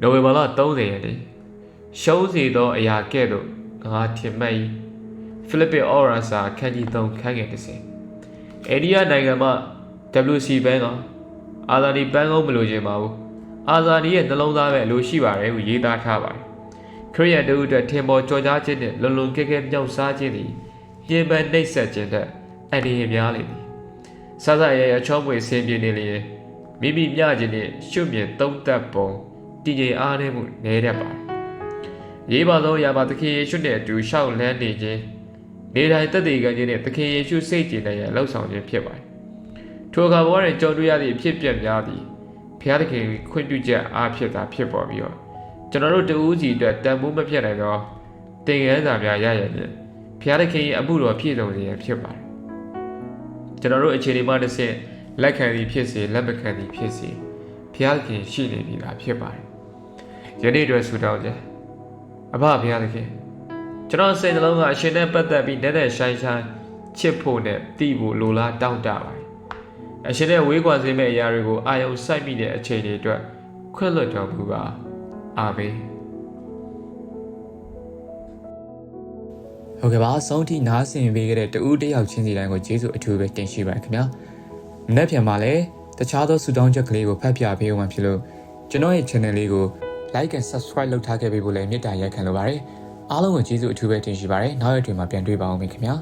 နိုဝင်ဘာလ30ရက်နေ့ရှုံးစီသောအရာကဲ့သို့ငါထင်မှတ်၏ဖိလစ်ပင်အော်ရန်စာခန်းကြီး3ခန်းငယ်တစ်စင်အိန္ဒိယနိုင်ငံမှ WC ဘန်းကအာဇာဒီဘန်းကုန်းမလို့ခြင်းပါဘူးအာဇာဒီရဲ့နှလုံးသားပဲလိုရှိပါတယ်ဟုရေးသားထားပါတယ်ခရီးယန်တို့အတွက်ထင်ပေါ်ကြော်ကြားခြင်းနဲ့လွန်လွန်ကဲကဲမြောက်စားခြင်းသည်ညင်ပန်းနှိပ်စက်ခြင်းတဲ့အန္တရာယ်များလေသည်ဆဆရရချောမွေဆင်းပြေနေလျင်မိမိမျှခြင်းနှင့်ရှုမြင်သုံးသက်ပုံ တည်ငြိမ်အားနည်းမှုနည်းတတ်ပါတယ်ရေးပါသောအရာပါသခင်ယေရှုနှင့်အတူရှောက်လန်းနေခြင်းနေတိုင်းတက်တည်ခံခြင်းနှင့်သခင်ယေရှုစိတ်ကြည်နိုင်ရန်လှုပ်ဆောင်ခြင်းဖြစ်ပါတယ်ထိုအခါဘဝတွင်ကြုံတွေ့ရသည့်အဖြစ်အပျက်များသည်ဘုရားသခင်ခွင့်ပြုချက်အားဖြင့်သာဖြစ်ပေါ်ပြီးတော့ကျွန်တော်တို့တဦးစီအတွက်တန်ဖိုးမပြတ်နိုင်သောတင်ငန်းစာများရရဖြင့်ဘုရားသခင်၏အမှုတော်ပြည့်စုံစေရန်ဖြစ်ပါတယ်ကျွန်တော်တို့အခြေအနေမှတစ်ဆင့်လက်ခံသည်ဖြစ်စေလက်မခံသည်ဖြစ်စေဘုရားသခင်ရှိနေပြီလားဖြစ်ပါတယ် ယနေ့အတွက်ဆုတောင်းခြင်းအဖဘုရားသခင်ကျွန်တော်စိတ်နှလုံးကအရှင်နဲ့ပတ်သက်ပြီးနဲ့နဲ့ဆိုင်ဆိုင်ချစ်ဖို့နဲ့တည်ဖို့လိုလားတောင့်တပါတယ်အရှင်နဲ့ဝေးကွာစေမယ့်အရာတွေကိုအာယုံစိုက်မိတဲ့အချိန်တွေအတွက်ခွင့်လွှတ်တော်မူပါအာမင်ဟုတ်ကဲ့ပါအဆုံးထိနားဆင်ပေးခဲ့တဲ့တူးတယောက်ချင်းစီတိုင်းကိုကျေးဇူးအထူးပဲတင်ရှိပါခင်ဗျာမနေ့ပြန်မှာလည်းတခြားသောဆူတောင်းချက်ကလေးကိုဖတ်ပြပေးအောင်ဖြစ်လို့ကျွန်တော်ရဲ့ channel လေးကို like and subscribe လုပ်ထားခဲ့ပေးဖို့လည်းမေတ္တာရက်ခံလိုပါတယ်အားလုံးကိုကျေးဇူးအထူးပဲတင်ရှိပါတယ်နောက်ရက်တွေမှာပြန်တွေ့ပါအောင်ခင်ဗျာ